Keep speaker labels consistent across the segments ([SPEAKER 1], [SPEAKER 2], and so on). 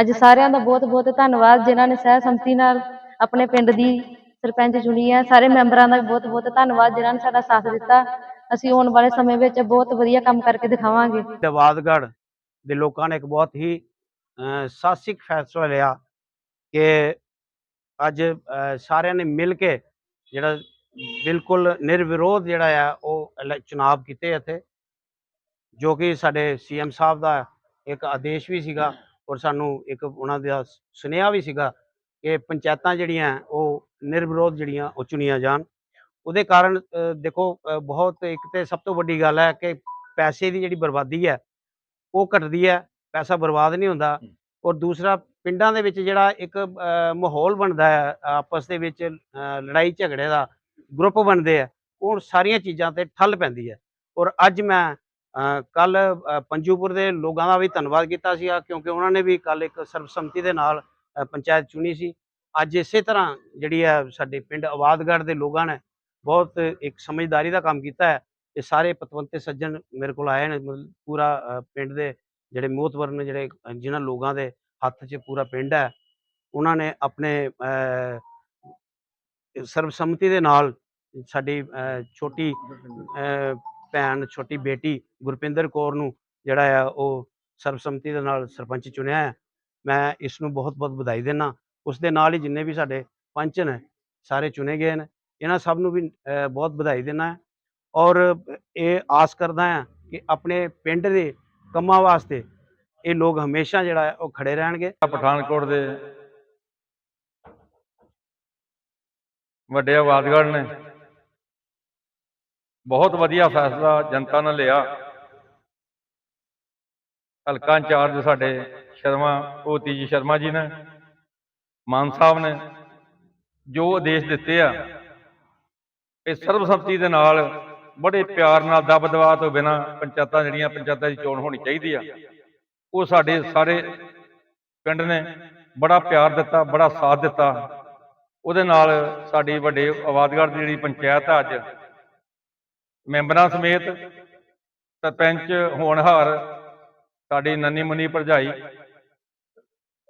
[SPEAKER 1] ਅੱਜ ਸਾਰਿਆਂ ਦਾ ਬਹੁਤ-ਬਹੁਤ ਧੰਨਵਾਦ ਜਿਨ੍ਹਾਂ ਨੇ ਸਹਿ ਸੰਮਤੀ ਨਾਲ ਆਪਣੇ ਪਿੰਡ ਦੀ ਸਰਪੰਚ ਚੁਣੀ ਹੈ। ਸਾਰੇ ਮੈਂਬਰਾਂ ਦਾ ਬਹੁਤ-ਬਹੁਤ ਧੰਨਵਾਦ ਜਿਨ੍ਹਾਂ ਨੇ ਸਾਡਾ ਸਾਥ ਦਿੱਤਾ। ਅਸੀਂ ਆਉਣ ਵਾਲੇ ਸਮੇਂ ਵਿੱਚ ਬਹੁਤ ਵਧੀਆ ਕੰਮ ਕਰਕੇ ਦਿਖਾਵਾਂਗੇ।
[SPEAKER 2] ਦੇ ਲੋਕਾਂ ਨੇ ਇੱਕ ਬਹੁਤ ਹੀ ਸਾਹਸਿਕ ਫੈਸਲਾ ਲਿਆ ਕਿ ਅੱਜ ਸਾਰਿਆਂ ਨੇ ਮਿਲ ਕੇ ਜਿਹੜਾ ਬਿਲਕੁਲ ਨਿਰਵਿਰੋਧ ਜਿਹੜਾ ਆ, ਉਹ ਇਲੈ- ਚੁਣਾਵ ਕੀਤੇ ਇੱਥੇ। ਜੋ ਕਿ ਸਾਡੇ ਸੀਐਮ ਸਾਹਿਬ ਦਾ ਇੱਕ ਆਦੇਸ਼ ਵੀ ਸੀਗਾ ਔਰ ਸਾਨੂੰ ਇੱਕ ਉਹਨਾਂ ਦਾ ਸੁਨੇਹਾ ਵੀ ਸੀਗਾ ਕਿ ਪੰਚਾਇਤਾਂ ਜਿਹੜੀਆਂ, ਉਹ ਨਿਰਵਿਰੋਧ ਜਿਹੜੀਆਂ, ਉਹ ਚੁਣੀਆਂ ਜਾਣ। ਉਹਦੇ ਕਾਰਨ ਦੇਖੋ ਬਹੁਤ ਇੱਕ ਤੇ ਸਭ ਤੋਂ ਵੱਡੀ ਗੱਲ ਹੈ ਕਿ ਪੈਸੇ ਦੀ ਜਿਹੜੀ ਬਰਬਾਦੀ ਹੈ, ਉਹ ਘਟਦੀ ਹੈ। ਪੈਸਾ ਬਰਬਾਦ ਨਹੀਂ ਹੁੰਦਾ ਔਰ ਦੂਸਰਾ ਪਿੰਡਾਂ ਦੇ ਵਿੱਚ ਜਿਹੜਾ ਇੱਕ ਮਾਹੌਲ ਬਣਦਾ ਹੈ ਆਪਸ ਦੇ ਵਿੱਚ ਲੜਾਈ ਝਗੜੇ ਦਾ ਗਰੁੱਪ ਬਣਦੇ ਆ ਉਹ ਸਾਰੀਆਂ ਚੀਜ਼ਾਂ ਤੇ ਠੱਲ ਪੈਂਦੀ ਹੈ। ਔਰ ਅੱਜ ਮੈਂ ਕੱਲ ਪੰਜੂਪੁਰ ਦੇ ਲੋਕਾਂ ਦਾ ਵੀ ਧੰਨਵਾਦ ਕੀਤਾ ਸੀ ਕਿਉਂਕਿ ਉਹਨਾਂ ਨੇ ਵੀ ਕੱਲ ਇੱਕ ਸਰਬਸੰਮਤੀ ਦੇ ਨਾਲ ਪੰਚਾਇਤ ਚੁਣੀ ਸੀ। ਅੱਜ ਇਸੇ ਤਰ੍ਹਾਂ ਜਿਹੜੀ ਹੈ ਸਾਡੇ ਪਿੰਡ ਆਬਾਦਗੜ੍ਹ ਦੇ ਲੋਕਾਂ ਨੇ ਬਹੁਤ ਇੱਕ ਸਮਝਦਾਰੀ ਦਾ ਕੰਮ ਕੀਤਾ ਹੈ। ਇਹ ਸਾਰੇ ਪਤਵੰਤੇ ਸੱਜਣ ਮੇਰੇ ਕੋਲ ਆਏ ਨੇ ਪੂਰਾ ਪਿੰਡ ਦੇ ਜਿਹੜੇ ਮੋਹਤਵਰ ਨੇ ਜਿਹੜੇ ਅ, ਜਿਨ੍ਹਾਂ ਲੋਕਾਂ ਦੇ ਹੱਥ 'ਚ ਪੂਰਾ ਪਿੰਡ ਹੈ ਉਹਨਾਂ ਨੇ ਆਪਣੇ ਸਰਬਸੰਮਤੀ ਦੇ ਨਾਲ ਸਾਡੀ ਛੋਟੀ ਭੈਣ ਛੋਟੀ ਬੇਟੀ ਗੁਰਪਿੰਦਰ ਕੌਰ ਨੂੰ ਜਿਹੜਾ ਆ ਉਹ ਸਰਬਸੰਮਤੀ ਦੇ ਨਾਲ ਸਰਪੰਚ ਚੁਣਿਆ ਹੈ। ਮੈਂ ਇਸ ਨੂੰ ਬਹੁਤ ਬਹੁਤ ਵਧਾਈ ਦਿੰਦਾ ਉਸ ਦੇ ਨਾਲ ਹੀ ਜਿੰਨੇ ਵੀ ਸਾਡੇ ਪੰਚ ਨੇ ਸਾਰੇ ਚੁਣੇ ਗਏ ਨੇ। ਇਹਨਾਂ ਸਭ ਨੂੰ ਵੀ ਬਹੁਤ ਵਧਾਈ ਦਿੰਦਾ ਹੈ। ਔਰ ਇਹ ਆਸ ਕਰਦਾ ਹਾਂ ਕਿ ਆਪਣੇ ਪਿੰਡ ਦੇ ਕੰਮਾਂ ਵਾਸਤੇ, ਇਹ ਲੋਕ ਹਮੇਸ਼ਾ ਜਿਹੜਾ ਉਹ ਖੜੇ ਰਹਿਣਗੇ।
[SPEAKER 3] ਪਠਾਨਕੋਟ ਦੇ ਵੱਡੇ ਆਬਾਦਗੜ੍ਹ ਨੇ। ਬਹੁਤ ਵਧੀਆ ਫੈਸਲਾ ਜਨਤਾ ਨੇ ਲਿਆ। ਹਲਕਾ ਇੰਚਾਰਜ ਸਾਡੇ ਸ਼ਰਮਾ ਭੋਤੀ ਜੀ ਸ਼ਰਮਾ ਜੀ ਨੇ, ਮਾਨ ਸਾਹਿਬ ਨੇ, ਜੋ ਆਦੇਸ਼ ਦਿੱਤੇ ਆ, ਇਹ ਸਰਬਸੰਮਤੀ ਦੇ ਨਾਲ ਬੜੇ ਪਿਆਰ ਨਾਲ ਦਬ ਦਬਾ ਤੋਂ ਬਿਨਾ ਪੰਚਾਇਤਾਂ ਜਿਹੜੀਆਂ ਪੰਚਾਇਤਾਂ ਦੀ ਚੋਣ ਹੋਣੀ ਚਾਹੀਦੀ ਆ, ਉਹ ਸਾਡੇ ਸਾਰੇ ਪਿੰਡ ਨੇ ਬੜਾ ਪਿਆਰ ਦਿੱਤਾ, ਬੜਾ ਸਾਥ ਦਿੱਤਾ। ਉਹਦੇ ਨਾਲ ਸਾਡੀ ਵੱਡੇ ਆਬਾਦਗੜ੍ਹ ਦੀ ਜਿਹੜੀ ਪੰਚਾਇਤ ਆ ਅੱਜ, ਮੈਂਬਰਾਂ ਸਮੇਤ ਸਰਪੰਚ ਹੋਣਹਾਰ ਸਾਡੀ ਨੰਨੀ ਮੁੰਨੀ ਭਰਜਾਈ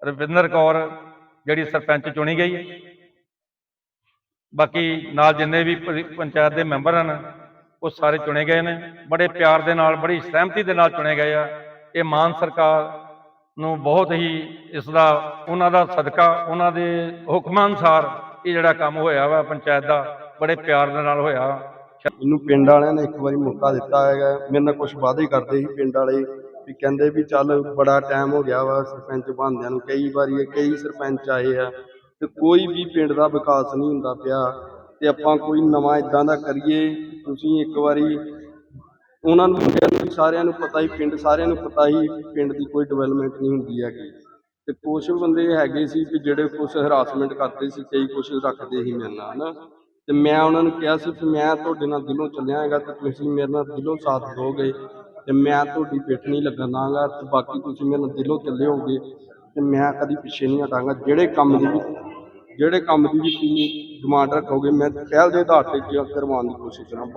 [SPEAKER 3] ਰਵਿੰਦਰ ਕੌਰ ਜਿਹੜੀ ਸਰਪੰਚ ਚੁਣੀ ਗਈ। ਬਾਕੀ ਨਾਲ ਜਿੰਨੇ ਵੀ ਪੰਚਾਇਤ ਦੇ ਮੈਂਬਰ ਹਨ ਉਹ ਸਾਰੇ ਚੁਣੇ ਗਏ ਨੇ। ਬੜੇ ਪਿਆਰ ਦੇ ਨਾਲ, ਬੜੀ ਸਹਿਮਤੀ ਦੇ ਨਾਲ ਚੁਣੇ ਗਏ ਆ। ਇਹ ਮਾਨ ਸਰਕਾਰ ਨੂੰ ਬਹੁਤ ਹੀ ਇਸ ਦਾ, ਉਹਨਾਂ ਦਾ ਸਦਕਾ, ਉਹਨਾਂ ਦੇ ਹੁਕਮਾਂ ਅਨੁਸਾਰ ਇਹ ਜਿਹੜਾ ਕੰਮ ਹੋਇਆ ਵਾ ਪੰਚਾਇਤ ਦਾ, ਬੜੇ ਪਿਆਰ ਦੇ ਨਾਲ ਹੋਇਆ।
[SPEAKER 4] ਮੈਨੂੰ ਪਿੰਡ ਵਾਲਿਆਂ ਨੇ ਇੱਕ ਵਾਰੀ ਮੌਕਾ ਦਿੱਤਾ ਹੈਗਾ। ਮੇਰੇ ਨਾਲ ਕੁਝ ਵਾਅਦੇ ਕਰਦੇ ਸੀ ਪਿੰਡ ਵਾਲੇ ਵੀ ਕਹਿੰਦੇ ਵੀ ਚੱਲ ਬੜਾ ਟਾਈਮ ਹੋ ਗਿਆ ਵਾ, ਸਰਪੰਚ ਬਣਦਿਆਂ ਨੂੰ ਕਈ ਵਾਰੀ ਕਈ ਸਰਪੰਚ ਆਏ ਆ ਤੇ ਕੋਈ ਵੀ ਪਿੰਡ ਦਾ ਵਿਕਾਸ ਨਹੀਂ ਹੁੰਦਾ ਪਿਆ। ਤੇ ਆਪਾਂ ਕੋਈ ਨਵਾਂ ਇਦਾਂ ਦਾ ਕਰੀਏ, ਤੁਸੀਂ ਇੱਕ ਵਾਰੀ ਉਹਨਾਂ ਨੂੰ ਮੁੰਡਿਆਂ ਸਾਰਿਆਂ ਨੂੰ ਪਤਾ ਹੀ, ਪਿੰਡ ਸਾਰਿਆਂ ਨੂੰ ਪਤਾ ਹੀ, ਪਿੰਡ ਦੀ ਕੋਈ ਡਿਵੈਲਪਮੈਂਟ ਨਹੀਂ ਹੁੰਦੀ ਹੈਗੀ। ਤੇ ਕੁਛ ਬੰਦੇ ਹੈਗੇ ਸੀ ਕਿ ਜਿਹੜੇ ਕੁਛ ਹਰਾਸਮੈਂਟ ਕਰਦੇ ਸੀ, ਕਈ ਕੁਛ ਰੱਖਦੇ ਸੀ ਮੇਰੇ ਨਾਲ, ਹਨਾ। ਤੇ ਮੈਂ ਉਹਨਾਂ ਨੂੰ ਕਿਹਾ ਸੀ ਕਿ ਮੈਂ ਤੁਹਾਡੇ ਨਾਲ ਦਿਲੋਂ ਚੱਲਿਆ ਹੈਗਾ ਤੇ ਤੁਸੀਂ ਮੇਰੇ ਨਾਲ ਦਿਲੋਂ ਸਾਥ ਦੋਗੇ ਤੇ ਮੈਂ ਤੁਹਾਡੀ ਪਿੱਠ ਨਹੀਂ ਲੱਗਣ ਦਾਂਗਾ ਤੇ ਬਾਕੀ ਤੁਸੀਂ ਮੇਰੇ ਨਾਲ ਦਿਲੋਂ ਚੱਲੇ ਹੋਗੇ ਤੇ ਮੈਂ ਕਦੀ ਪਿੱਛੇ ਨਹੀਂ ਹਟਾਂਗਾ। ਜਿਹੜੇ ਕੰਮ ਦੀ ਜਿਹੜੇ ਕੰਮ ਦੀ ਵੀ ਤੁਸੀਂ ਡਿਮਾਂਡ ਰੱਖੋਗੇ, ਮੈਂ ਪਹਿਲ ਦੇ ਆਧਾਰ ਤੇ ਕਰਵਾਉਣ ਦੀ ਕੋਸ਼ਿਸ਼ ਕਰਾਂ